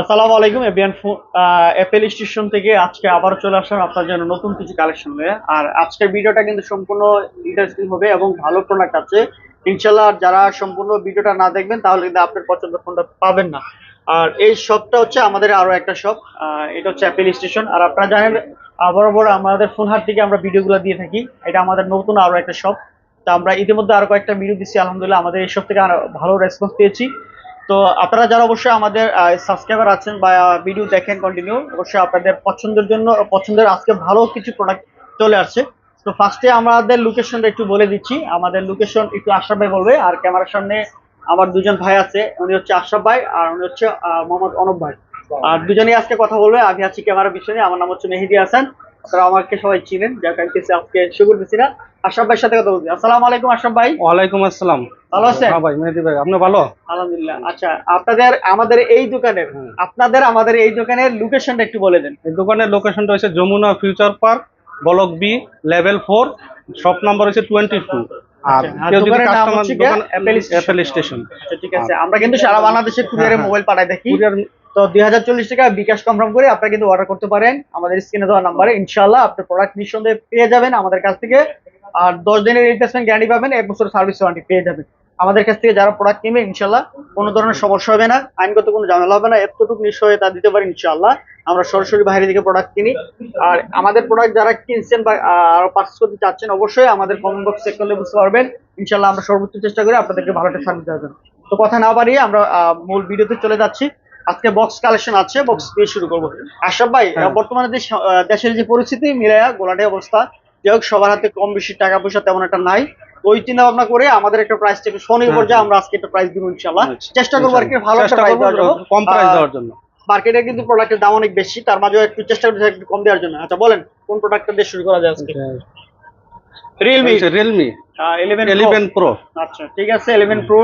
আসসালামু আলাইকুম এবিয়ান Apple station থেকে আজকে আবার চলে আসলাম আপনার জন্য নতুন কিছু কালেকশন নিয়ে। আর আজকের ভিডিওটা কিন্তু সম্পূর্ণ ইন্টারেস্টিং হবে এবং ভালো প্রোডাক্ট আছে। ইনশাল্লাহ যারা সম্পূর্ণ ভিডিওটা না দেখবেন তাহলে কিন্তু আপনার পছন্দের ফোনটা পাবেন না। আর এই শপটা হচ্ছে আমাদের আরও একটা শপ এটা হচ্ছে অ্যাপেল স্টেশন আর আপনারা জানেন আহ, বরাবর আমাদের ফোন হাট থেকে আমরা ভিডিওগুলো দিয়ে থাকি। এটা আমাদের নতুন আরও একটা শপ তো আমরা ইতিমধ্যে আরও কয়েকটা ভিডিও দিচ্ছি। আলহামদুলিল্লাহ আমাদের এই সব থেকে আরও ভালো রেসপন্স পেয়েছি। তো আপনারা যারা অবশ্যই আমাদের সাবস্ক্রাইবার আছেন বা ভিডিও দেখেন কন্টিনিউ অবশ্যই আপনাদের পছন্দের জন্য, পছন্দের আজকে ভালো কিছু প্রোডাক্ট চলে আসছে। তো ফার্স্টে আমাদের লোকেশনটা একটু বলে দিচ্ছি। আমাদের লোকেশন একটু আশরাফ ভাই বলবে, আর ক্যামেরার সামনে আমার দুজন ভাই আছে, উনি হচ্ছে আশরাফ ভাই, আর উনি হচ্ছে মোহাম্মদ অনব ভাই। আর দুজনেই আজকে কথা বলবে, আমি আছি ক্যামেরার পিছনে, আমার নাম হচ্ছে মেহেদি হাসান। আপনারা আমাকে সবাই চিনেন? যার কারণে আজকে শুকুর করতেছি আশরাফ ভাইয়ের সাথে কথা বলছি। আসসালামু আলাইকুম আশরাফ ভাই। ওয়ালাইকুম আসসালাম। ভালো আছেন? হ্যাঁ ভাই মেহেদি ভাই আপনি ভালো? আলহামদুলিল্লাহ। আচ্ছা আপনাদের আমাদের এই দোকানের আপনাদের আমাদের এই দোকানের লোকেশনটা একটু বলে দেন। এই দোকানের লোকেশনটা হচ্ছে Jamuna future park block B level four shop number হচ্ছে টোয়েন্টি টু আর আচ্ছা, কেউ যদি কাস্টমার দোকান অ্যাপেল স্টেশন আচ্ছা ঠিক আছে। আমরা কিন্তু সারা বাংলাদেশে কুরিয়ারে হ্যাঁ, মোবাইল পাঠাই কুরিয়ার তো দুই হাজার চল্লিশ টাকা বিকাশ কনফার্ম করে আপনারা কিন্তু অর্ডার করতে পারেন। আমাদের স্ক্রিনে দেওয়া নাম্বারে ইনশাল্লাহ আপনার প্রোডাক্ট নিঃসন্দেহে পেয়ে যাবেন আমাদের কাছ থেকে। আর দশ দিনের রিপ্লেসমেন্ট গ্যারান্টি পাবেন এক বছর সার্ভিস ওয়ারেন্টি পেয়ে যাবেন। আমাদের কাছ থেকে যারা প্রোডাক্ট কিনবে ইনশাল্লাহ কোনো ধরনের সমস্যা হবে না। আইনগত কোনো ঝামেলা হবে না। এতটুকু নিশ্চয়তা দিতে পারি ইনশাল্লাহ আমরা সরাসরি বাইরে থেকে প্রোডাক্ট কিনি। আর আমাদের প্রোডাক্ট যারা কিনছেন বা আরও পার্চেস করতে চাচ্ছেন অবশ্যই আমাদের কমেন্ট বক্স চেক করলে বুঝতে পারবেন। ইনশাল্লাহ আমরা সর্বোচ্চ চেষ্টা করি আপনাদেরকে ভালো একটা সার্ভিস দেওয়ার জন্য। তো কথা না বাড়িয়ে আমরা মূল ভিডিওতে চলে যাচ্ছি। আজকে বক্স কালেকশন আছে বক্স দিয়ে শুরু করব। আশরাফ ভাই হ্যাঁ। বর্তমানে যে দেশের যে পরিস্থিতি মিলায়া গোলাটে অবস্থা যাই হোক সবার হাতে কম বেশি টাকা পয়সা তেমন একটা নাই। ওই চিন্তা ভাবনা করে আমাদের একটা প্রাইস থেকে স্বনির্ভর হ্যাঁ, যে আমরা আজকে একটা প্রাইস দিব ইনশাল্লাহ আচ্ছা, চেষ্টা করব আর কি ভালো একটা প্রাইস দেওয়ার জন্য। কম প্রাইস দেওয়ার জন্য। মার্কেটে কিন্তু প্রোডাক্টের দাম অনেক বেশি তার মাঝেও একটু চেষ্টা করতে একটু কম দেওয়ার জন্য। আচ্ছা বলেন কোন প্রোডাক্টটা দিয়ে শুরু করা যায় আজকে? রিয়েলমি রিয়েলমি ইলেভেন প্রো আচ্ছা ঠিক আছে ইলেভেন প্রো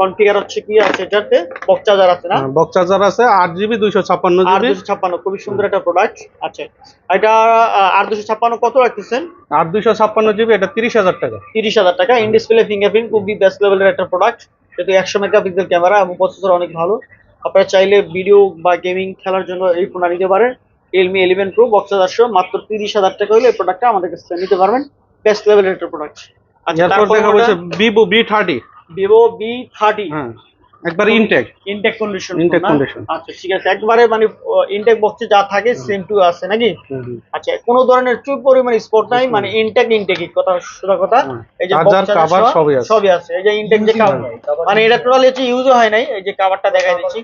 কনফিগার হচ্ছে কি আছে এটাতে? বক্স চার্জার আছে না? বক্স চার্জার আছে আট জিবি দুইশো ছাপ্পান্ন আর জিবি দুশো ছাপ্পান্ন খুবই সুন্দর একটা প্রোডাক্ট আচ্ছা এটা আর দুশো ছাপ্পান্ন কত রাখতেছেন? আট দুইশো ছাপ্পান্ন জিবি এটা তিরিশ হাজার টাকা। তিরিশ হাজার টাকা। ইন ডিসপ্লে ফিঙ্গারপ্রিন্ট খুবই বেস্ট লেভেলের একটা প্রোডাক্ট যেহেতু একশো মেগাপিক্সেল ক্যামেরা এবং প্রসেসর অনেক ভালো। আপনারা চাইলে ভিডিও বা গেমিং খেলার জন্য এই ফোনটা নিতে পারেন। এলমি ইলেভেন প্রো বক্স চারশো মাত্র তিরিশ হাজার টাকা হলে এই প্রোডাক্টটা আমাদের কাছে নিতে পারবেন। বেস্ট লেভেলের একটা প্রোডাক্ট আচ্ছা Vivo V thirty Vivo V thirty একবার intake intake condition Intake condition। আচ্ছা ঠিক আছে। একবারে মানে ইনটেক বক্সে যা থাকে সেম টু আছে নাকি? আচ্ছা কোনো ধরনের চুপ পরিমাণ স্পট নাই মানে ইনটেক ইনটেক কথা সোজা কথা। এই যে সহ সবই আছে। সবই আছে। এই যে ইনটেক যে cover মানে এটা টোটালি হচ্ছে ইউজও হয় নাই। এই যে কভারটা দেখাই দিচ্ছি।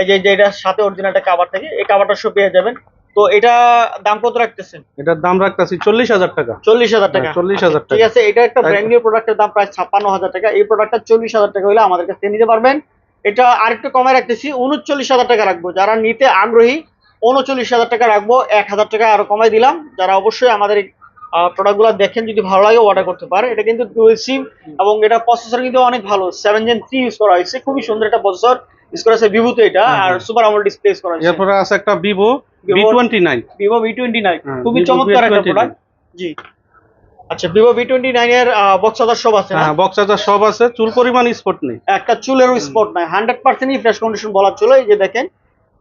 এই যে এটার সাথে অরিজিনালটা কভার থাকে এই কভারটা সব পেয়ে যাবেন। তো এটা দাম কত রাখতেছেন? এটার দাম রাখতেছি চল্লিশ হাজার টাকা। চল্লিশ হাজার টাকা। হ্যাঁ, 40,000 আচ্ছা, ঠিক আছে এটা একটা ব্র্যান্ড নিউ প্রোডাক্টের দাম প্রায় ছাপ্পান্ন হাজার টাকা। এই প্রোডাক্টটা চল্লিশ হাজার টাকা হলে আমাদের কাছে নিতে পারবেন। এটা আরেকটু কমে রাখতেছি উনচল্লিশ হাজার টাকা রাখব। যারা নিতে আগ্রহী উনচল্লিশ হাজার টাকা রাখব। এক হাজার টাকা আরও কমাই দিলাম। যারা অবশ্যই আমাদের প্রোডাক্টগুলো দেখেন যদি ভালো লাগে অর্ডার করতে পারে। এটা কিন্তু ডুয়েল সিম এবং এটা প্রসেসর কিন্তু অনেক ভালো। সেভেন জেন থ্রি ইউজ করা হয়েছে। খুবই সুন্দর একটা প্রসেসর ইউজ আছে ভিভোতে এটা হ্যাঁ, আর হ্যাঁ। সুপার আমল ডিসপ্লে আছে। এরপরে আছে একটা Vivo V Vivo- twenty nine Vivo V twenty nine হ্যাঁ, খুবই চমৎকার একটা প্রোডাক্ট জি। আচ্ছা ভিভো ভি টোয়েন্টি নাইন এর বক্স চার্জার সব আছে না? হ্যাঁ বক্স চার্জার সব আছে। চুল পরিমাণ স্পট নেই। একটা চুলেরও স্পট নাই। হান্ড্রেড পার্সেন্টই ফ্রেশ কন্ডিশন বলা চলে এই যে দেখেন।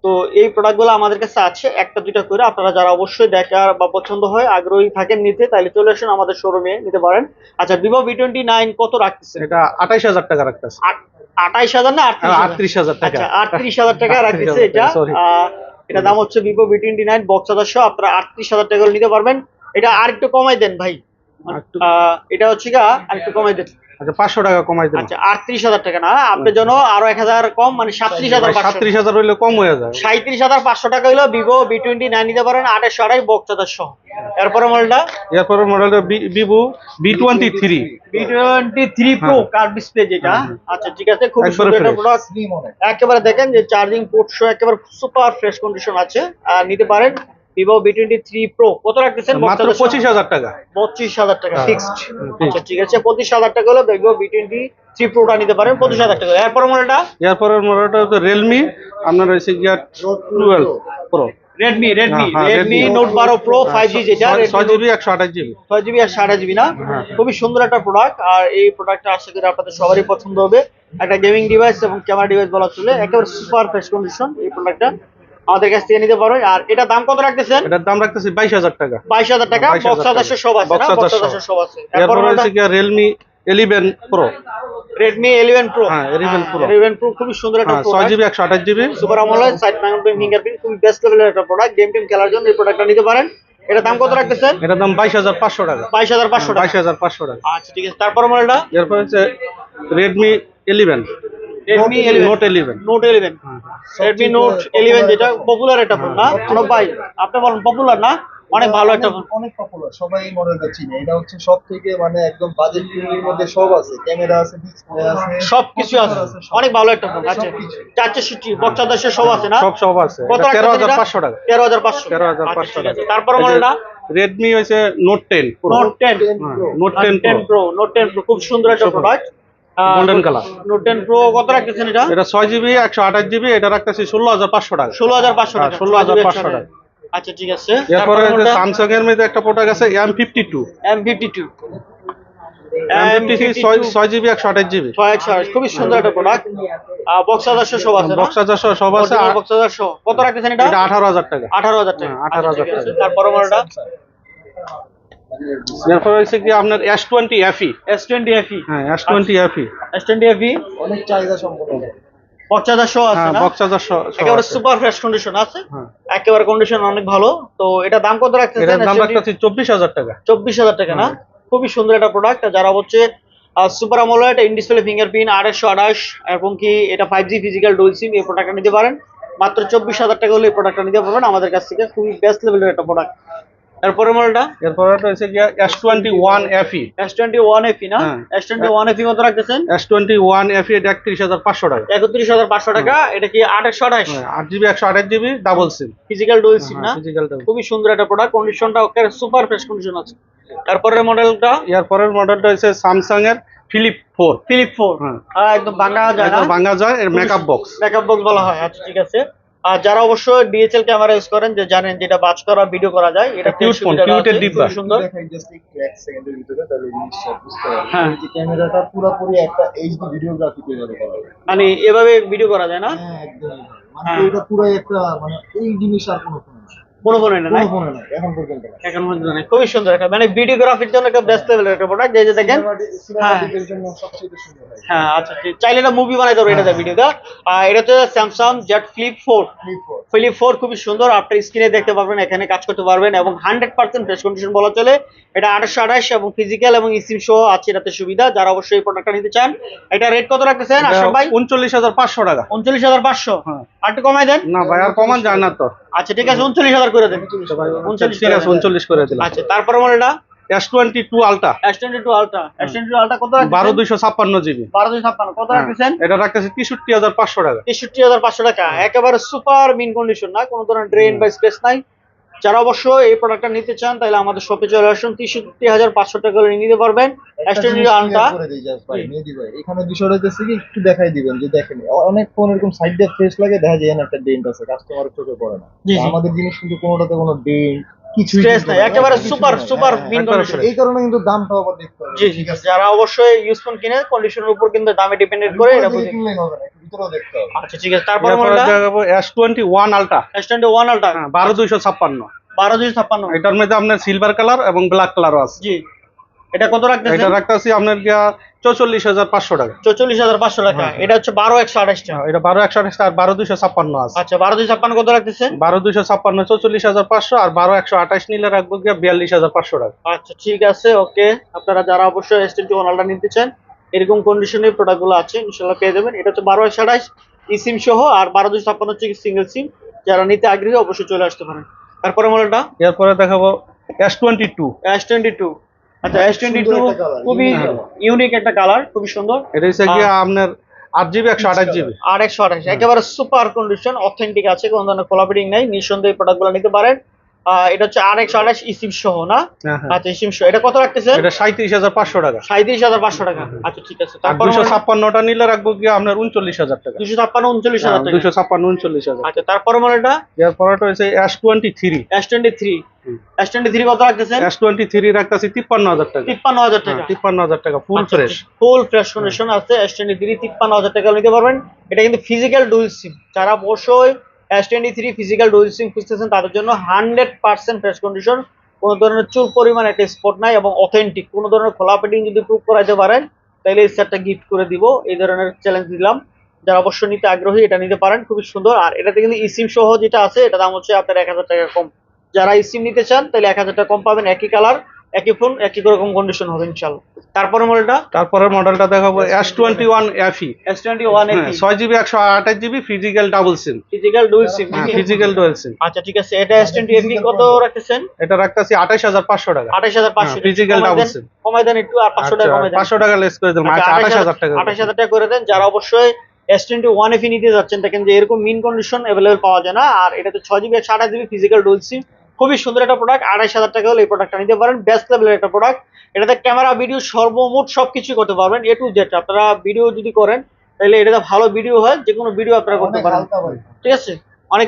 তো এই প্রোডাক্টগুলো আমাদের কাছে আছে একটা দুইটা করে। আপনারা যারা অবশ্যই দেখার বা পছন্দ হয় আগ্রহী থাকেন নিতে তাহলে চলে আসুন আমাদের শোরুমে নিতে পারেন। আচ্ছা ভিভো ভি টোয়েন্টি নাইন কত রাখতেছেন? এটা আঠাইশ হাজার টাকা রাখতেছে। আঠাইশ হাজার না আটত্রিশ হাজার? টাকা। আচ্ছা আটত্রিশ হাজার টাকা রাখতেছে এটা। আহ, এটা দাম হচ্ছে Vivo V twenty nine box হাজার আপনারা আটত্রিশ হাজার টাকা নিতে পারবেন। এটা আরেকটু কমাই দেন ভাই। এটা হচ্ছে গা আরেকটু কমাই দেন। আচ্ছা টাকা কমাই দেবো। আচ্ছা টাকা না? আপনার জন্য আরও এক হাজার কম মানে সাতত্রিশ হাজার পাঁচশো। সাতত্রিশ হাজার হইলে কম হয়ে যায়। টাকা ভিভো নাইন নিতে পারেন আঠাশশো আড়াই বক্স হাজার সহ। এরপরে মডেলটা এরপরে মডেলটা ভিভো প্রো হ্যাঁ। ডিসপ্লে যেটা। হ্যাঁ, হ্যাঁ। আচ্ছা ঠিক আছে খুব সুন্দর একটা প্রোডাক্ট একেবারে দেখেন যে চার্জিং পোর্ট সহ একেবারে সুপার ফ্রেশ কন্ডিশন আছে। আর নিতে পারেন Vivo V twenty three pro কত রাখতেছেন? মাত্র পঁচিশ হাজার টাকা। পঁচিশ হাজার টাকা হ্যাঁ, ফিক্সড fixed। আচ্ছা ঠিক আছে পঁচিশ হাজার টাকা হলো ভিভো বি টোয়েন্টি থ্রি প্রোটা নিতে পারেন পঁচিশ হাজার টাকা। এরপরে মডেলটা এরপরের মডেলটা হচ্ছে রিয়েলমি আপনার হচ্ছে গিয়া টুয়েলভ প্রো রেডমি রেডমি হ্যাঁ, হ্যাঁ, রেডমি নোট বারো প্রো ফাইভ জি যেটা ছয় জিবি একশো আঠাশ জিবি ছয় জিবি আর সাড়ে জিবি না? হ্যাঁ। খুবই সুন্দর একটা প্রোডাক্ট আর এই প্রোডাক্টটা আশা করি আপনাদের সবারই পছন্দ হবে। একটা গেমিং ডিভাইস এবং ক্যামেরা ডিভাইস বলা চলে একেবারে সুপার ফ্রেশ কন্ডিশন এই প্রোডাক্টটা আমাদের কাছ থেকে নিতে পারো। আর এটা দাম কত রাখতেছেন? এটার দাম রাখতেছি বাইশ হাজার টাকা। বাইশ হাজার টাকা 22,000 বক্স আদার্স সব আছে বক্স সব। সব আছে। এরপর রয়েছে কি Realme eleven pro Redmi eleven pro হ্যাঁ, 11 Pro। ইলেভেন প্রো খুবই সুন্দর একটা ছয় জিবি একশো আঠাশ GB super AMOLED side mounted fingerprint খুবই বেস্ট লেভেলের একটা প্রোডাক্ট গেম টেম খেলার জন্য এই প্রোডাক্টটা নিতে পারেন। এটা দাম কত রাখতেছেন? এটার দাম বাইশ হাজার পাঁচশো টাকা। বাইশ হাজার পাঁচশো বাইশ টাকা হাজার পাঁচশো টাকা। আচ্ছা ঠিক আছে। তারপর মডেলটা এরপর হচ্ছে Redmi eleven Redmi note eleven note eleven Redmi note eleven যেটা পপুলার একটা ফোন না? ভাই আপনি বলেন পপুলার না? অনেক ভালো একটা অনেক পপুলার সবাই মডেলটা চিনে। এটা হচ্ছে সব থেকে মানে একদম বাজেট ফ্রেন্ডলির মধ্যে সব আছে। ক্যামেরা আছে ডিসপ্লে আছে সবকিছু আছে। অনেক ভালো একটা ফোন আচ্ছা। সব আছে না? সব সব আছে। কত তেরো রাখতেছেন হাজার পাঁচশো টাকা। তেরো হাজার পাঁচশো। তেরো হাজার পাঁচশো ঠিক আছে। টাকা। তারপর মডেলটা রেডমি হয়েছে note ten note ten note ten ten pro note ten pro খুব সুন্দর একটা product Golden color। Note ten pro কত রাখতেছেন এটা? এটা ছয় জিবি একশো আঠাশ জিবি এটা রাখতেছি ষোলো হাজার পাঁচশো টাকা। ষোলো হাজার পাঁচশো হ্যাঁ, টাকা। 16,500 টাকা। আচ্ছা ঠিক আছে। এরপরে স্যামসাং এর মধ্যে একটা প্রোডাক্ট আছে M fifty two M fifty two M fifty ছয় জিবি একশো আঠাশ জিবি খুবই সুন্দর একটা প্রোডাক্ট বক্স আদর্শ সব আছে বক্স হাজার সব আছে। আর বক্স আদর্শ কত রাখতেছেন এটা? আঠারো হাজার টাকা। আঠারো হাজার টাকা। হ্যাঁ, 18,000 আচ্ছা, ঠিক আছে। টাকা। তারপরে এরপর হচ্ছে কি আপনার S twenty FE S twenty FE হ্যাঁ S twenty FE S twenty FE অনেক চাহিদা সম্পন্ন। বক্স আদর্শ আছে হ্যাঁ না? বক্স হাজার একেবারে সুপার ফ্রেশ কন্ডিশন আছে। হ্যাঁ। একেবারে কন্ডিশন অনেক ভালো। তো এটা দাম কত রাখতেছেন? এটার দাম রাখতেছি চব্বিশ হাজার টাকা। চব্বিশ হাজার টাকা না? খুবই সুন্দর একটা প্রোডাক্ট যারা হচ্ছে super AMOLED in display fingerprint আড়াইশো আঠাশ এবং কি এটা five G physical dual SIM এই প্রোডাক্টটা নিতে পারেন। মাত্র চব্বিশ হাজার টাকা হলে এই প্রোডাক্টটা নিতে পারবেন। আমাদের কাছ থেকে খুবই বেস্ট লেভেলের একটা প্রোডাক্ট তারপরে মডেলটা? এরপর একটা হচ্ছে কি S twenty one FE S twenty one না? হ্যাঁ। এস টোয়েন্টি ওয়ান এফি কত রাখতেছেন? এস টোয়েন্টি ওয়ান এফি এটা একত্রিশ হাজার পাঁচশো টাকা। একত্রিশ হাজার পাঁচশো টাকা এটা কি আঠাশশো আঠাশ হ্যাঁ, আট জিবি একশো আঠাশ GB double SIM physical dual SIM না? ফিজিক্যাল খুবই সুন্দর একটা প্রোডাক্ট কন্ডিশনটা ওকে সুপার ফ্রেশ কন্ডিশন আছে। তারপরের মডেলটা? এরপরের মডেলটা হচ্ছে স্যামসাং এর ফিলিপ ফোর ফিলিপ ফোর হ্যাঁ একদম ভাঙা যায় না? ভাঙা যায় এর মেকআপ বক্স মেকআপ বক্স বলা হয়। আচ্ছা ঠিক আছে। আর যারা অবশ্য ডিএসএল ক্যামেরা ইউজ করেন যে জানেন যেটা বাজ করা ভিডিও করা যায় এটা খুব ডিব্বা। সুন্দর এক সেকেন্ডের ভিতরে তাহলে জিনিসটা বুঝতে পারবেন হ্যাঁ। এই যে ক্যামেরাটা পুরোপুরি একটা এইচডি ভিডিওগ্রাফি তৈরি করা যায় মানে এভাবে ভিডিও করা যায় না হ্যাঁ একদম মানে হ্যাঁ। এটা পুরো একটা মানে এই জিনিস আর কোনো কোনো ফোনে না কোনো এখন পর্যন্ত না এখন পর্যন্ত নাই। খুবই সুন্দর একটা মানে ভিডিওগ্রাফির জন্য একটা বেস্ট লেভেলের একটা প্রোডাক্ট যে যে দেখেন। সিনেমাটিকের জন্য সবচেয়ে সুন্দর হ্যাঁ। আচ্ছা চাইলে এটা মুভি বানাই দেবো আর এটা হচ্ছে Samsung Z flip four flip four খুবই সুন্দর আপনার স্ক্রিনে দেখতে পারবেন এখানে কাজ করতে পারবেন এবং হান্ড্রেড পার্সেন্ট ফ্রেশ কন্ডিশন বলা চলে। এটা আঠাশশো আঠাশ এবং ফিজিক্যাল এবং ইসিম সহ আছে এটাতে সুবিধা। যারা অবশ্যই এই প্রোডাক্টটা নিতে চান এটা রেট কত রাখতেছেন? আশরাফ ভাই? উনচল্লিশ হাজার পাঁচশো টাকা। উনচল্লিশ হাজার পাঁচশো। হ্যাঁ। আর একটু কমাই দেন। না ভাই আর কমান যায় না তো। আচ্ছা ঠিক আছে উনচল্লিশ হাজার করে দেন। উনচল্লিশ ঠিক আছে উনচল্লিশ করে দিলাম। আচ্ছা তারপরে মডেলটা S twenty two ultra S twenty two ultra S twenty two ultra কত বারো দুইশো ছাপ্পান্ন জিবি। বারো দুই ছাপ্পান্ন কত রাখতেছেন? এটা রাখতেছে তেষট্টি হাজার পাঁচশো টাকা। তেষট্টি হাজার পাঁচশো টাকা একেবারে সুপার মিন কন্ডিশন না? কোনো ধরনের ড্রেন বা স্পেস নাই? যারা অবশ্য এই প্রোডাক্টটা নিতে চান তাহলে আমাদের শপে চলে আসুন। তেষট্টি হাজার পাঁচশো টাকা করে নিতে পারবেন। একটা S22 জিনিস আলট্রা clear করে দিই just ভাই, ভাই। এখানে বিষয় হচ্ছে কি একটু দেখাই দিবেন যে দেখেন অনেক কোন এরকম সাইড দিয়ে ফ্রেশ লাগে দেখা যায় একটা ডেন্ট আছে কাস্টমার চোখে পড়ে না। আমাদের জিনিস কিন্তু কোনোটাতে কোনো ডেন্ট কিছু Stress নাই, একেবারে super, super min condition। এই কারণে কিন্তু দামটাও আবার দেখতে হবে। জি জি যারা অবশ্যই ইউজ ফোন কিনে কন্ডিশনের উপর কিন্তু দামে ডিপেন্ডেন্ট করে এটা বুঝে- থেকে হবে না ভিতরেও দেখতে হবে। আচ্ছা ঠিক আছে। তারপরে এরপরে দেখাবো S twenty one ultra S twenty one ultra বারো দুইশো ছাপ্পান্ন। বারো দুই ছাপ্পান্ন। এটার মধ্যে আপনার সিলভার কালার এবং ব্ল্যাক কালার আছে। জি। এটা কত রাখতেছেন? এটা রাখতেছি আপনার গিয়া চৌচল্লিশ হাজার পাঁচশো টাকা। চৌচল্লিশ হাজার পাঁচশো টাকা। এটা হচ্ছে বারো একশো আঠাশটা হ্যাঁ, এটা বারো একশো আঠাশ আর বারো দুইশো ছাপ্পান্ন আছে। আচ্ছা বারো দুই ছাপ্পান্ন কত রাখতেছেন? বারো দুইশো ছাপ্পান্ন চৌচল্লিশ হাজার পাঁচশো আর বারো একশো আঠাশ নিলে রাখব গিয়া বিয়াল্লিশ হাজার পাঁচশো টাকা। আচ্ছা ঠিক আছে ওকে। আপনারা যারা অবশ্যই এস টোয়েন্টি ওয়ান আলট্রা নিতে চান এরকম কন্ডিশনের প্রোডাক্টগুলো আছে ইনশাল্লাহ পেয়ে যাবেন। এটা হচ্ছে বারো একশো আঠাশ সিম সহ আর বারো দুই ছাপ্পান্ন হচ্ছে সিঙ্গেল সিম যারা নিতে আগ্রহী অবশ্যই চলে আসতে পারেন। তারপরে মডেলটা এরপরে দেখাবো S twenty two S twenty two আচ্ছা এস টোয়েন্টি টু সুন্দর একটা colour, খুবই ইউনিক একটা কালার খুবই সুন্দর। এটা হচ্ছে গিয়া আপনার আট জিবি একশো আঠাশ জিবি আর একশো আঠাশ একেবারে সুপার কন্ডিশন অথেন্টিক আছে কোনো ধরনের কোলাপিটিং নাই নিঃসন্দেহে প্রোডাক্টগুলো নিতে পারেন। এটা হচ্ছে আর একশো আঠাশ ইসিম সহ না? হ্যাঁ হ্যাঁ। আচ্ছা ইসিম সহ। এটা কত রাখতেছেন? এটা সাঁত্রিশ হাজার পাঁচশো টাকা। সাঁত্রিশ হাজার পাঁচশো টাকা। আচ্ছা ঠিক আছে। তারপর দুশো ছাপ্পান্নটা নিলে রাখব গিয়ে আপনার উনচল্লিশ হাজার টাকা। দুশো ছাপ্পান্ন উনচল্লিশ হাজার টাকা। দুশো ছাপ্পান্ন উনচল্লিশ হাজার আচ্ছা তারপরে মডেলটা? এর পরেটা হচ্ছে S twenty three S twenty three S twenty three কত রাখতেছেন? এস টোয়েন্টি থ্রি রাখতেছি তিপ্পান্ন হাজার টাকা। তিপ্পান্ন হাজার টাকা। তিপ্পান্ন হাজার টাকা full fresh full fresh condition আছে। এস টোয়েন্টি থ্রি তিপ্পান্ন হাজার টাকা নিতে পারবেন। এটা কিন্তু ফিজিক্যাল ডুয়েল সিম যারা অবশ্যই S twenty three physical SIM খুঁজতেছেন তাদের জন্য হান্ড্রেড পার্সেন্ট ফ্রেশ কন্ডিশন কোনো ধরনের চুল পরিমাণ একটা স্পট নাই এবং অথেন্টিক কোনো ধরনের খোলা পেটিং যদি প্রুভ করাইতে পারেন তাহলে এই সেটটা গিফট করে দিব। এই ধরনের চ্যালেঞ্জ দিলাম। যারা অবশ্যই নিতে আগ্রহী, এটা নিতে পারেন, খুবই সুন্দর। আর এটাতে কিন্তু ইসিম সহ যেটা আছে এটা দাম হচ্ছে আপনার এক হাজার টাকা কম। যারা ইসিম নিতে চান তাহলে এক হাজার টাকা কম পাবেন। একই কালার একই ফোন একই রকম কন্ডিশন হবে ইনশাল্লাহ তারপরে মডেলটা তারপরের মডেলটা দেখাবো S twenty one FE S twenty one হ্যাঁ, ছয় জিবি একশো আঠাশ GB physical double SIM physical dual SIM physical dual SIM আচ্ছা ঠিক আছে এটা এস টোয়েন্টি এমবি কত রাখতেছেন? এটা রাখতেছি আঠাশ হাজার পাঁচশো টাকা। আঠাশ হাজার পাঁচশো physical double SIM। কমাই দেন একটু আর পাঁচশো টাকা কমাই দেন। পাঁচশো টাকা লেস করে দিলাম। আচ্ছা আঠাশ হাজার টাকা আঠাশ হাজার টাকা করে দেন। যারা অবশ্যই এস টোয়েন্টি ওয়ান এফি নিতে যাচ্ছেন দেখেন যে এরকম মিন কন্ডিশন অ্যাভেলেবল পাওয়া যায় না। আর এটাতে ছয় জিবি একশো আঠাশ জিবি ফিজিক্যাল ডুয়েল সিম খুবই সুন্দর একটা প্রোডাক্ট আড়াইশ হাজার টাকা হলে এই প্রোডাক্টটা নিতে পারেন বেস্ট লেভেলের একটা প্রোডাক্ট এটাতে ক্যামেরা ভিডিও সর্বমোট সবকিছু করতে পারবেন এ টু। জেড আপনারা ভিডিও যদি করেন তাহলে এটাতে ভালো ভিডিও হয় যে কোনো ভিডিও আপনারা করতে পারেন। ঠিক আছে? অনেক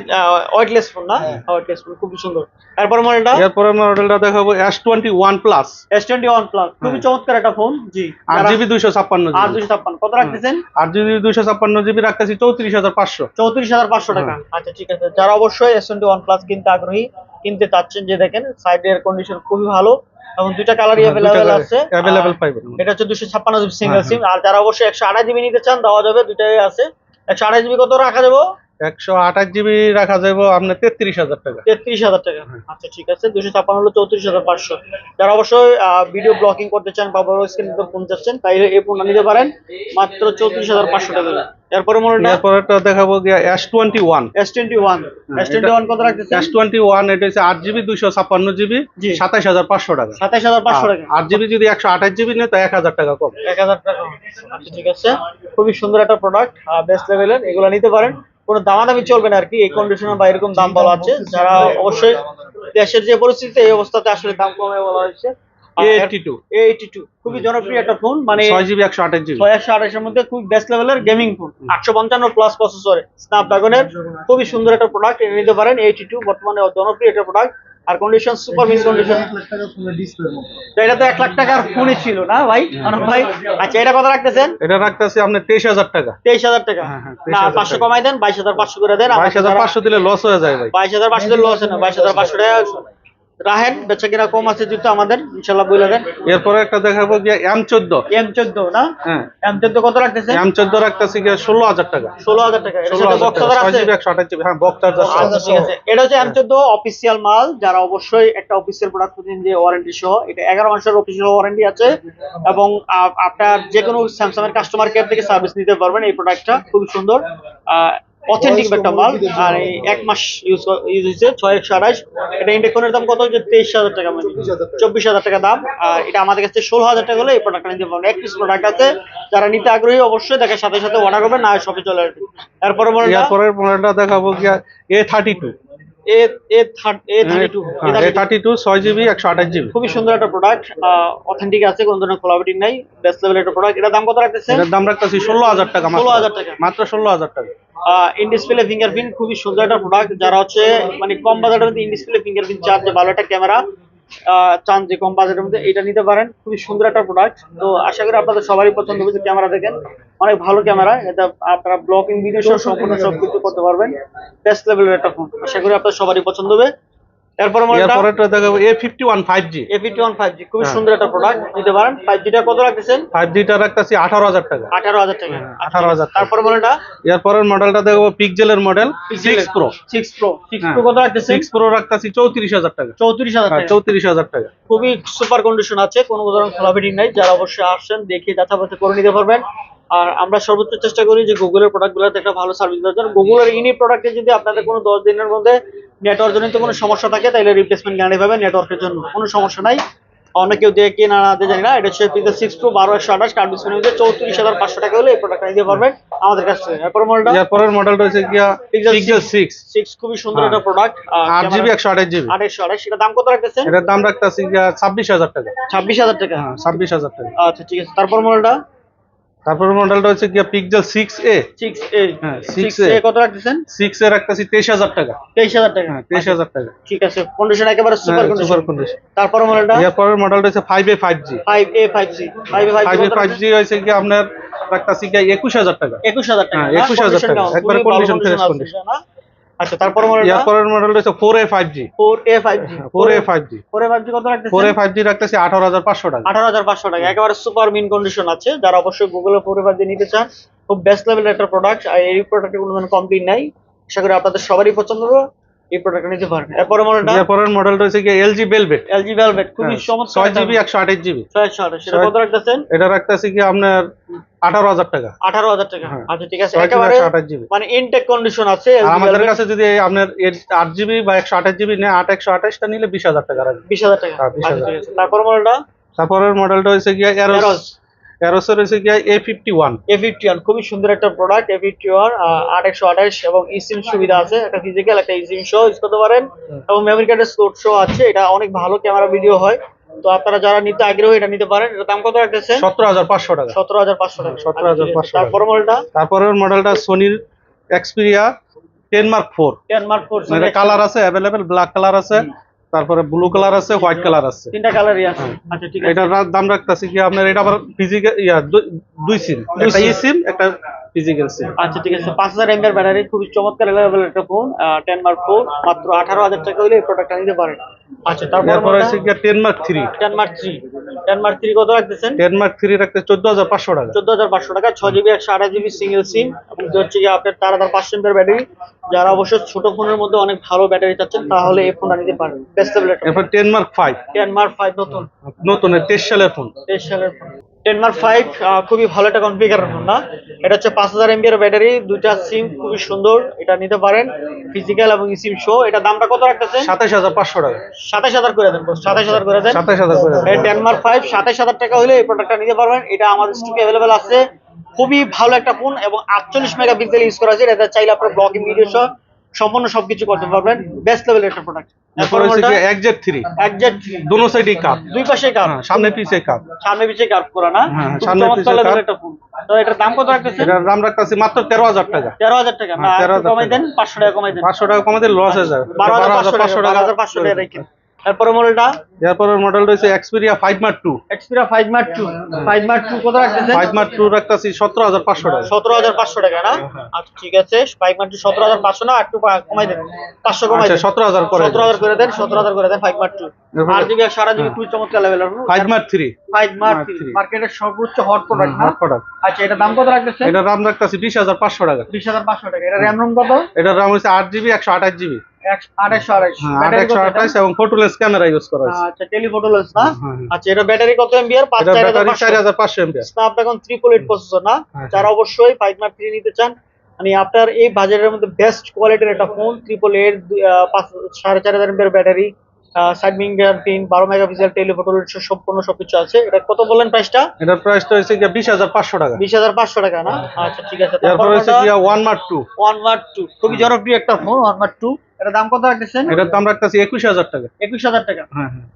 ওয়েটলেস ফোন না? হ্যাঁ। ওয়েটলেস ফোন খুবই সুন্দর। তারপর মডেলটা এরপরে মডেলটা দেখাবো S twenty one plus S twenty one plus খুবই হ্যাঁ। চমৎকার একটা ফোন জি। আট জিবি দুইশো ছাপ্পান্ন আর জিবি দুশো ছাপ্পান্ন কত রাখতেছেন? আট জিবি দুইশো ছাপ্পান্ন জিবি রাখতেছি চৌত্রিশ হাজার পাঁচশো। চৌত্রিশ হাজার পাঁচশো টাকা। হ্যাঁ। আচ্ছা ঠিক আছে। যারা অবশ্যই এস টোয়েন্টি ওয়ান প্লাস কিনতে আগ্রহী কিনতে চাচ্ছেন যে দেখেন সাইডের কন্ডিশন খুবই ভালো এবং দুইটা কালারই অ্যাভেলেবেল আছে। অ্যাভেলেবেল আর পাইবেন এটা হচ্ছে দুশো ছাপ্পান্ন জিবি সিঙ্গেল হ্যাঁ, সিম আর যারা অবশ্যই একশো আঠাশ জিবি নিতে চান দেওয়া যাবে দুইটাই আছে। একশো আঠাশ জিবি কত রাখা যাব? একশো আঠাশ জিবি রাখা যাবে আপনার তেত্রিশ হাজার টাকা। তেত্রিশ হাজার টাকা। হ্যাঁ। আচ্ছা ঠিক আছে। দুশো ছাপ্পান্ন হলো চৌত্রিশ হাজার পাঁচশো। যারা অবশ্যই ভিডিও ব্লকিং করতে চান বা বড় স্ক্রিন ফোন চাচ্ছেন তাইলে এই ফোনটা নিতে পারেন। মাত্র চৌত্রিশ হাজার পাঁচশো টাকা এরপরে মনে এরপরেটা দেখাবো S twenty one S twenty one S twenty one কত রাখতেছেন? এস টোয়েন্টি ওয়ান এটা হচ্ছে আট জিবি দুইশো ছাপ্পান্ন জিবি জি। সাতাইশ হাজার পাঁচশো টাকা। সাতাইশ হাজার পাঁচশো টাকা। আট জিবি যদি একশো আঠাশ জিবি নেয় তো এক হাজার টাকা কম। এক হাজার টাকা। আচ্ছা ঠিক আছে। খুবই সুন্দর একটা প্রোডাক্ট বেস্ট লেভেলের এগুলো নিতে পারেন। কোনো দামাদামি চলবে না আর কি এই কন্ডিশনে বা এরকম দাম বলা আছে। যারা অবশ্যই দেশের যে পরিস্থিতি এই অবস্থাতে আসলে দাম কমে বলা হয়েছে। খুবই জনপ্রিয় একটা ফোন মানে ছয় জিবি একশো আঠাশ জিবি ছয় একশো আঠাশের মধ্যে খুব বেস্ট লেভেলের গেমিং ফোন আটশো পঞ্চান্ন প্লাস প্রসেসরে স্ন্যাপড্রাগনের খুবই সুন্দর একটা প্রোডাক্ট এনে নিতে পারেন এইটি টু বর্তমানে জনপ্রিয় একটা প্রোডাক্ট আর কন্ডিশন সুপার মিন কন্ডিশন মতো। এটা তো এক লাখ টাকার ফোনই ছিল না ভাই আনন্দ ভাই? আচ্ছা এটা কত রাখতেছেন? এটা রাখতেছি আপনি তেইশ হাজার টাকা। তেইশ হাজার টাকা। হ্যাঁ, হ্যাঁ, না পাঁচশো। কমাই দেন বাইশ হাজার পাঁচশো করে দেন। বাইশ হাজার পাঁচশো দিলে লস হয়ে যায় ভাই। বাইশ হাজার পাঁচশো দিলে লস হয় না বাইশ হাজার পাঁচশো টাকা। রাহেন বেচা কিনা কম আছে যেহেতু আমাদের ইনশাল্লাহ বলে দেন। এরপরে একটা দেখাবো গিয়া এম চোদ্দ এম চোদ্দ না? হ্যাঁ। এম চোদ্দ কত রাখতেছেন এম চোদ্দ রাখতেছি গিয়া ষোলো হাজার টাকা। ষোলো হাজার টাকা। একশো আঠাশ হ্যাঁ বক্স আচ্ছা ঠিক আছে। এটা হচ্ছে এম চোদ্দ অফিসিয়াল মাল যারা অবশ্যই একটা অফিসিয়াল প্রোডাক্ট খুঁজছেন যে ওয়ারেন্টি সহ। এটা এগারো মাসের অফিসিয়াল ওয়ারেন্টি আছে এবং আপনার যে কোনো স্যামসাং এর কাস্টমার কেয়ার থেকে সার্ভিস নিতে পারবেন এই প্রোডাক্টটা খুব সুন্দর। অথেন্টিক একটা মাল আর এই এক মাস ইউজ ইউজ হয়েছে ছয় একশো আড়াইশ। এটা ইন্ডেকনের দাম কত হচ্ছে তেইশ হাজার টাকা মানে। চব্বিশ হাজার টাকা। দাম। আর এটা আমাদের কাছে ষোলো হাজার টাকা হলে এই প্রোডাক্টটা নিতে পারবেন। এক পিস প্রোডাক্ট আছে। যারা নিতে আগ্রহী অবশ্যই দেখার সাথে সাথে অর্ডার করবেন না শপে চলে আসবে এরপরে এরপরের মডেলটা দেখাবো কি এ থার্টি টু খুবই সুন্দর একটা প্রোডাক্ট অথেন্টিক আছে কোন ধরনের কোলাবিটি নাই বেস্ট লেভেল একটা প্রোডাক্ট দাম কত রাখতেছে এটার দাম রাখতেছি ষোলো হাজার টাকা ষোলো হাজার টাকা। মাত্র ষোলো হাজার টাকা। ইন ডিসপ্লে ফিঙ্গারপ্রিন্ট খুবই সুন্দর একটা প্রোডাক্ট যারা হচ্ছে মানে কম বাজারের in display in display fingerprint charge ভালো একটা ক্যামেরা চান যে কম বাজেটের মধ্যে এটা নিতে পারেন। খুবই সুন্দর একটা প্রোডাক্ট তো আশা করি আপনাদের সবারই পছন্দ হবে ক্যামেরা দেখেন। অনেক ভালো ক্যামেরা। এটা আপনারা ব্লকিং ভিডিও সহ সম্পূর্ণ সবকিছু করতে পারবেন। বেস্ট লেভেলের একটা ফোন আশা করি আপনাদের সবারই পছন্দ হবে। এরপর মডেলটা এরপরেরটা দেখাবো A fifty one five G A fifty one five G খুবই হ্যাঁ। সুন্দর একটা প্রোডাক্ট নিতে পারেন। ফাইভ জিটা কত রাখতেছেন? ফাইভ জিটা রাখতেছি আঠারো হাজার টাকা। আঠারো হাজার টাকা। আঠারো হাজার টাকা। তারপর মডেলটা এরপরের মডেলটা দেখব পিকজেলের model six pro six pro six হ্যাঁ। প্রো কত সিক্স প্রো রাখতেছি চৌত্রিশ হাজার টাকা। চৌত্রিশ হাজার হ্যাঁ, টাকা। চৌত্রিশ হাজার টাকা। খুবই সুপার কন্ডিশন আছে কোনো ধরনের খোলা ফিটিং নাই। যারা অবশ্যই আসছেন দেখে যাচাবাচা করে নিতে পারবেন। আর আমরা সর্বোচ্চ চেষ্টা করি যে গুগলের প্রোডাক্টগুলোতে একটা ভালো সার্ভিস দেওয়ার জন্য। গুগলের ইনি প্রোডাক্টে যদি আপনাদের কোনো দশ দিনের মধ্যে নেটওয়ার্ক জনিত কোনো সমস্যা থাকে তাহলে রিপ্লেসমেন্ট গ্যারান্টি পাবেন নেটওয়ার্কের জন্য। কোনো সমস্যা নাই। অনেকেও দিয়ে কেনা না দিয়ে জানি না এটা হচ্ছে পিজা সিক্স প্রো বারো একশো আঠাশ কার্ড ডিসপ্লে হচ্ছে চৌত্রিশ হাজার পাঁচশো টাকা হলে এই প্রোডাক্টটা নিতে পারবেন আমাদের কাছ থেকে। এরপর মডেলটা এরপরের মডেলটা হচ্ছে গিয়া পিক্সেল সিক্স সিক্স খুবই সুন্দর হ্যাঁ। একটা প্রোডাক্ট আট জিবি একশো আঠাশ জিবি আড়াইশো আড়াইশো এটা দাম কত রাখতেছেন? এটার দাম রাখতেছি গিয়া ছাব্বিশ হাজার টাকা। ছাব্বিশ হাজার টাকা হ্যাঁ। ছাব্বিশ হাজার টাকা। আচ্ছা ঠিক আছে। তারপর মডেলটা তারপরের মডেলটা হচ্ছে কি Pixel six A six A হ্যাঁ, সিক্স 6A এ কত রাখতেছেন? সিক্স এ রাখতেছি তেইশ হাজার টাকা। তেইশ হাজার টাকা। হ্যাঁ তেইশ হাজার টাকা। ঠিক আছে কন্ডিশন একেবারে super condition super condition condition তারপর মডেলটা? এরপরের মডেলটা হচ্ছে five A five G five A five C five five five G হয়েছে কি আপনার রাখতেছি একুশ হাজার টাকা। একুশ হাজার টাকা। হ্যাঁ, 21,000 টাকা। একবারে ফ্রেশ কন্ডিশন condition। আচ্ছা তারপর মডেলটা এরপরের মডেলটা হচ্ছে four A five G four A five G four A five G four A five G কত রাখতেছে? ফোর এ ফাইভ জি রাখতেছি আঠারো হাজার পাঁচশো টাকা। আঠারো হাজার পাঁচশো টাকা। একেবারে সুপার মিন কন্ডিশন আছে। যারা অবশ্যই গুগলে ফোর এ ফাইভ জি নিতে চান খুব বেস্ট লেভেলের একটা প্রোডাক্ট আর এই প্রোডাক্টের কোনো ধরনের কমপ্লেন নাই। আশা করি আপনাদের সবারই পছন্দ হবে। এই প্রোডাক্টটা নিতে পারেন এরপরে মডেলটা এরপরের মডেলটা হচ্ছে গিয়ে এলজি বেলভেট এলজি ভেলভেট খুবই চমৎকার ছয় জিবি সেটা কত রাখতেছেন? এটা রাখতেছি কি আপনার টাকা। টাকা। হ্যাঁ। আচ্ছা ঠিক আছে। একেবারে মানে ইনটেক কন্ডিশন আছে আমাদের কাছে যদি আপনার আট জিবি বা একশো আঠাশ জিবি নেয় নিলে বিশ হাজার টাকা রাখবে। বিশ হাজার টাকা। হ্যাঁ, 20,000 আচ্ছা তারপর মডেলটা তারপরের মডেলটা হচ্ছে গিয়া এরোস এরোসের হচ্ছে গিয়া A fifty one A fifty one খুবই সুন্দর একটা প্রোডাক্ট এ ফিফটি ওয়ান আট একশো আঠাশ এবং ইসিম সুবিধা আছে একটা ফিজিক্যাল একটা ইসিম শো ইউজ করতে পারেন। এবং মেমোরি কার্ডের স্লোট শো আছে এটা অনেক ভালো ক্যামেরা ভিডিও হয়। তো আপনারা যারা নিতে আগ্রহী এটা নিতে পারেন। এটা দাম কত রাখতেছে? সতেরো হাজার পাঁচশো টাকা। সতেরো হাজার পাঁচশো টাকা। 17,500 টাকা। তারপর মডেলটা তারপরের মডেলটা সোনির Xperia ten mark four ten mark four colour আছে অ্যাভেলেবেল ব্ল্যাক কালার আছে। তারপরে ব্লু কালার আছে হোয়াইট কালার আছে। তিনটা কালারই আছে। আচ্ছা ঠিক আছে। এটার দাম রাখতাছি কি আপনার এটা আবার ফিজিক্যাল ইয়া দুই সিম একটা ই সিম একটা ফিজিক্যাল সিম আচ্ছা ঠিক আছে। পাঁচ হাজার এমএর ব্যাটারি খুবই চমৎকার লেভেলের একটা ফোন 10 মার্ক 4 মাত্র আঠারো হাজার টাকা হলে এই প্রোডাক্টটা নিতে পারেন। আচ্ছা তারপর হচ্ছে থ্রি থ্রি থ্রি কত রাখতেছেন? টেন মার্ক থ্রি রাখতে চোদ্দ হাজার পাঁচশো টাকা। চোদ্দ হাজার পাঁচশো টাকা ছয় জিবি একশো আঠাশ জিবি সিঙ্গেল সিম এবং হচ্ছে কি আপনার চার হাজার পাঁচশো এমপের ব্যাটারি। যারা অবশ্য ছোট ফোনের মধ্যে অনেক ভালো ব্যাটারি চাচ্ছেন তাহলে এই ফোনটা নিতে পারেন। বেস্ট এরপর ফাইভ নতুন। নতুন তেইশ সালের ফোন। তেইশ সালের ফোন। টেন মার্ক ফাইভ খুবই ভালো একটা কনফিগার ফোন না। এটা হচ্ছে পাঁচ হাজার এমবি এর ব্যাটারি দুইটা সিম খুবই সুন্দর এটা নিতে পারেন। ফিজিক্যাল এবং সিম শো এটা দামটা কত রাখতেছেন? সাতাশ হাজার পাঁচশো টাকা। সাতাশ হাজার করে দেন সাতাশ হাজার করে দেন। সাতাশ হাজার করে এই ডেনমার্ক ফাইভ সাতাশ হাজার টাকা হলে এই প্রোডাক্টটা নিতে পারবেন। এটা আমাদের স্টকে অ্যাভেলেবেল আছে। খুবই ভালো একটা ফোন এবং আটচল্লিশ মেগা পিক্সেল ইউজ করা আছে। এটা চাইলে আপনার ব্লগিং ভিডিও সহ সম্পূর্ণ সবকিছু করতে পারবেন। বেস্ট লেভেলের একটা প্রোডাক্ট পাঁচশো হচ্ছে একজেট থ্রি দোনো কাপ দুই পাশে কাপ হ্যাঁ সামনে পিছে কাপ সামনে পিছে কাপ করা না। হ্যাঁ, সামনে পিছে কাপ। একটা ফোন তো এটার দাম কত রাখতেছেন? এটার দাম রাখতেছি মাত্র তেরো হাজার টাকা। তেরো হাজার টাকা। না একটু 13,000 কমাই দেন পাঁচশো টাকা কমাই দেন। টাকা লস হয়ে যাবে বারো হাজার পাঁচশো টাকা। বারো হাজার পাঁচশো টাকা রেখে। তারপরে মডেলটা এরপরের মডেল রয়েছে Xperia five mark two Xperia five mark two five mark two কত রাখতেছেন? ফাইভ মার্ক টু রাখতেছি সতেরো হাজার পাঁচশো টাকা। সতেরো হাজার পাঁচশো টাকা না? আচ্ছা ঠিক আছে। ফাইভ মার্ক টু সতেরো হাজার পাঁচশো না? একটু কমাই দেন। পাঁচশো কমাই আচ্ছা দেন। সতেরো হাজার করে সতেরো হাজার করে দেন সতেরো হাজার করে দেন ফাইভ মার্ক টু আর জিবি সারা জিবি খুবই চমৎকার level five mark three five mark three। মার্কেটের সর্বোচ্চ হট প্রোডাক্ট হাফ প্রোডাক্ট আচ্ছা এটা দাম কত রাখতেছেন? এটার দাম রাখতেছি বিশ হাজার পাঁচশো টাকা। বিশ হাজার পাঁচশো টাকা। এটা র্যাম রোম কত? এটার দাম হচ্ছে আট জিবি একশো আঠাশ জিবি হ্যাঁ এবং ক্যামেরা ইউজ করা হয়েছে। আচ্ছা টেলিফোটো লেন্স না? হ্যাঁ, হ্যাঁ। আচ্ছা এটা ব্যাটারি কত এমবিআর স্ন্যাপড্রাগন প্রসেসর না? যারা অবশ্যই মার্ক নিতে চান মানে আপনার এই বাজারের মধ্যে বেস্ট কোয়ালিটির একটা ফোন ট্রিপল সাড়ে চার হাজার এমবিআর ব্যাটারি সাইড পিন বারো মেগাপিক্সেল টেলিফোটো সম্পূর্ণ সবকিছু আছে। এটা কত বললেন প্রাইসটা এটার প্রাইসটা হচ্ছে গিয়ে বিশ হাজার পাঁচশো টাকা। বিশ হাজার পাঁচশো টাকা না? আচ্ছা ঠিক আছে। এরপর হচ্ছে গিয়ে ওয়ান টু ওয়ান টু খুবই জনপ্রিয় একটা ফোন ওয়ান মার্ক টু এটা দাম কত রাখতেছেন? এটার দাম রাখতেছি একুশ হাজার টাকা। একুশ হাজার টাকা। হ্যাঁ হ্যাঁ।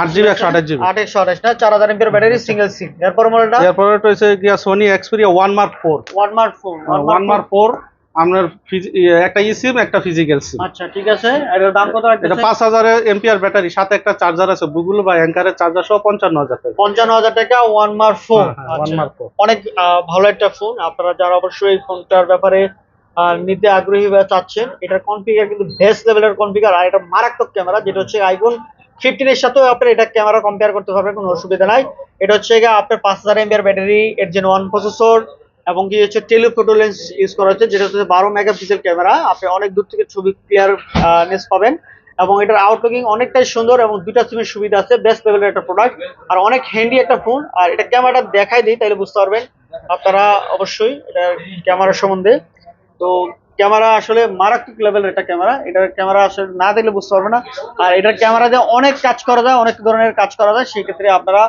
আট জিবি একশো আঠাশ জিবি। আট একশো আঠাশ না? চার হাজার এমপির ব্যাটারি সিঙ্গেল সিম এরপর মডেলটা এরপরে হচ্ছে গিয়া Sony Xperia one mark four one mark four one mark four আপনার ইয়ে, একটা ই সিম একটা ফিজিক্যাল সিম আচ্ছা ঠিক আছে। এটার দাম কত এটা এমপিআর ব্যাটারি সাথে একটা চার্জার আছে গুগল বা অ্যাঙ্কারের চার্জার সহ পঞ্চান্ন হাজার টাকা। পঞ্চান্ন হাজার টাকা ওয়ান হ্যাঁ, one অনেক ভালো একটা ফোন আপনারা যারা অবশ্যই এই ফোনটার ব্যাপারে নিতে আগ্রহী বা চাচ্ছেন, এটার কনফিগার কিন্তু বেস্ট লেভেলের কনফিগার আর এটা মারাত্মক ক্যামেরা যেটা হচ্ছে আইফোন ফিফটিন এর সাথেও আপনার এটা ক্যামেরা কম্পেয়ার করতে পারবেন, কোনো অসুবিধা নাই। এটা হচ্ছে গিয়ে আপনার পাঁচ হাজার এমবিআর ব্যাটারি এর জেন ওয়ান প্রসেসর এবং কি হচ্ছে টেলিফোটো লেন্স ইউজ করা হচ্ছে, যেটা হচ্ছে বারো মেগা মেগাপিক্সেল ক্যামেরা আপনি অনেক দূর থেকে ছবি ক্লিয়ার নেস পাবেন। এবং এটার আউটলুকিং অনেকটাই সুন্দর এবং দুইটা সিমের সুবিধা আছে বেস্ট লেভেলের একটা প্রোডাক্ট আর অনেক হ্যান্ডি একটা ফোন আর এটা ক্যামেরাটা দেখাই দিই, তাহলে বুঝতে পারবেন। আপনারা অবশ্যই এটা ক্যামেরা সম্বন্ধে তো ক্যামেরা আসলে মারাত্মক লেভেলের একটা ক্যামেরা। এটার ক্যামেরা আসলে না দেখলে বুঝতে পারবে না। আর এটার ক্যামেরা দিয়ে অনেক কাজ করা যায় অনেক ধরনের কাজ করা যায় সেক্ষেত্রে আপনারা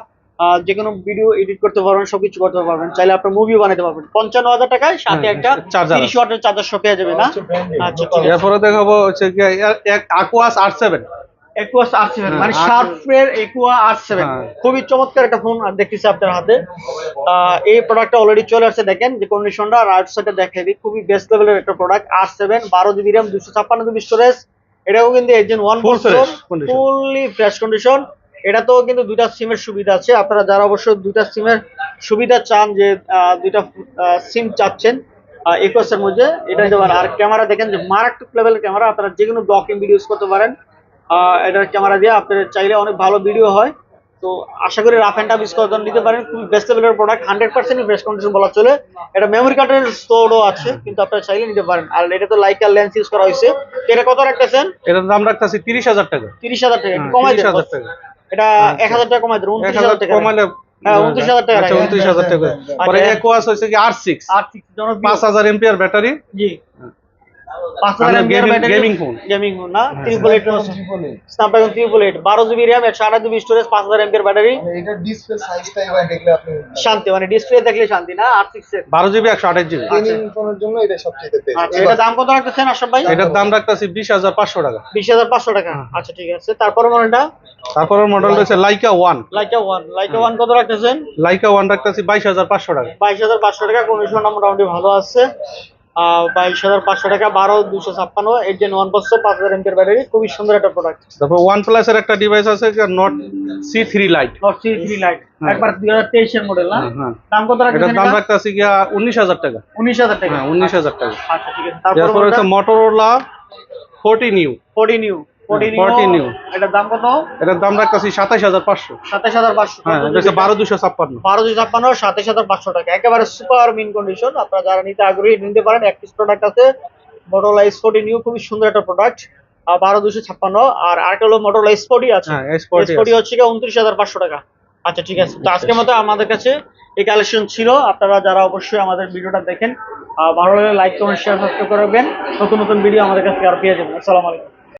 যে কোনো ভিডিও এডিট করতে পারবেন সবকিছু করতে পারবেন। চাইলে আপনার মুভিও বানাতে পারবেন। পঞ্চান্ন হাজার টাকায় সাথে একটা চার্জার তিরিশ ওয়াটের চার্জার শোকে যাবে না? আচ্ছা এরপরে দেখাবো হচ্ছে এক Aquos R seven Aquos R seven মানে শার্পের একুয়া আর সেভেন। খুবই চমৎকার একটা ফোন দেখতেছি আপনার হাতে। এই প্রোডাক্টটা অলরেডি চলে আসছে দেখেন যে কন্ডিশনটা রাইট সাইডে দেখে দিই খুবই বেস্ট লেভেলের একটা প্রোডাক্ট আর সেভেন বারো জিবি র্যাম দুশো ছাপ্পান্ন জিবি স্টোরেজ এটাও কিন্তু এজেন্ট ওয়ান ফুললি ফ্রেশ কন্ডিশন এটাতেও কিন্তু দুইটা সিমের সুবিধা আছে। আপনারা যারা অবশ্য দুইটা সিমের সুবিধা চান যে দুইটা সিম চাচ্ছেন একুয়াসের মধ্যে এটা পারেন আর ক্যামেরা। দেখেন যে মারাত্মক লেভেলের ক্যামেরা আপনারা যে কোনো ব্লকিং ভিডিও ইউজ করতে পারেন। এটার ক্যামেরা দিয়ে আপনার চাইলে অনেক ভালো ভিডিও হয়। তো আশা করি রাফ অ্যান্ড টাফ ইউজ নিতে পারেন। খুবই বেস্ট লেভেলের product hundred percent best condition বলা চলে। এটা মেমোরি কার্ডের স্টোরও আছে কিন্তু আপনারা চাইলে নিতে পারেন। আর এটা তো লাইকার লেন্স ইউজ করা হয়েছে। এটা কত রাখতেছেন? এটার দাম রাখতেছি তিরিশ হাজার টাকা। তিরিশ হাজার টাকা হ্যাঁ, কমাই 30,000 দেন টাকা। এটা এক হাজার টাকা কমাই দেন এক উনত্রিশ হাজার টাকা। কমালে হ্যাঁ, 29,000 টাকা আচ্ছা উনত্রিশ হাজার টাকা। পরে আচ্ছা। একুয়াস হচ্ছে কি আর সিক্স আর ঠিক পাঁচ হাজার এমপিআর ব্যাটারি। জি। গেমিং ফোন না? হ্যাঁ, triple eight Snapdragon triple eight বারো জিবি র্যাম একশো আঠাশ জিবি স্টোরেজ পাঁচ হাজার ব্যাটারি। মানে এটা ডিসপ্লে সাইজটা এবার দেখলে আপনি শান্তি মানে ডিসপ্লে দেখলে শান্তি না? সিক্স বারো জিবি একশো আঠাশ জিবি ফোনের জন্য এটা সবচেয়ে বেস্ট আচ্ছা এটা দাম কত রাখতেছেন আশরাফ ভাই? এটার দাম রাখতেছি বিশ হাজার পাঁচশো টাকা। বিশ হাজার পাঁচশো টাকা? আচ্ছা ঠিক আছে। তারপরে মডেলটা তারপরে মডেল রয়েছে Laika one Laika one Laika one কত রাখতেছেন? লাইকা ওয়ান রাখতেছি বাইশ হাজার পাঁচশো টাকা। বাইশ হাজার পাঁচশো টাকা কন্ডিশনটা মোটামুটি ভালো আছে। বাইশ হাজার পাঁচশো টাকা বারো দুশো ছাপ্পান্ন এইট জেন ওয়ান পাঁচশো পাঁচ হাজার এমপির ব্যাটারি খুবই সুন্দর একটা প্রোডাক্ট তারপর ওয়ান প্লাসের একটা ডিভাইস আছে Nord C three lite Nord C three lite. একবার দুই হাজার তেইশের মডেল না? হ্যাঁ, হ্যাঁ। দাম কত এটার রাখতেছেন দাম রাখতেছি গিয়া উনিশ হাজার টাকা। উনিশ হাজার টাকা। হ্যাঁ উনিশ হাজার টাকা। আচ্ছা ঠিক আছে। তারপর হচ্ছে Motorola forty new forty new forty 40 new new। এটার দাম কত? এটার দাম রাখতেছি সাতাশ হাজার পাঁচশো। সাতাশ হাজার পাঁচশো। এটা হচ্ছে বারো দুশো ছাপ্পান্ন। বারো দুই ছাপ্পান্ন সাতাশ হাজার পাঁচশো টাকা। একেবারে সুপার মিন কন্ডিশন আপনারা যারা নিতে আগ্রহী নিতে পারেন। এক পিস প্রোডাক্ট আছে মোটরলা স্পোর্টি নিউ খুবই সুন্দর একটা প্রোডাক্ট আর বারো দুশো ছাপ্পান্ন। আর আরেকটা হলো মোটরলা স্পোর্টি আছে। স্পোর্টি স্পোর্টি হচ্ছে উনত্রিশ হাজার পাঁচশো টাকা। আচ্ছা ঠিক আছে। তো আজকের মতো আমাদের কাছে এই কালেকশন ছিল। আপনারা যারা অবশ্যই আমাদের ভিডিওটা দেখেন ভালো লাগলে লাইক কমেন্ট শেয়ার সাবস্ক্রাইব করবেন নতুন নতুন ভিডিও আমাদের কাছে আর পেয়ে যাবেন। আসসালামু আলাইকুম।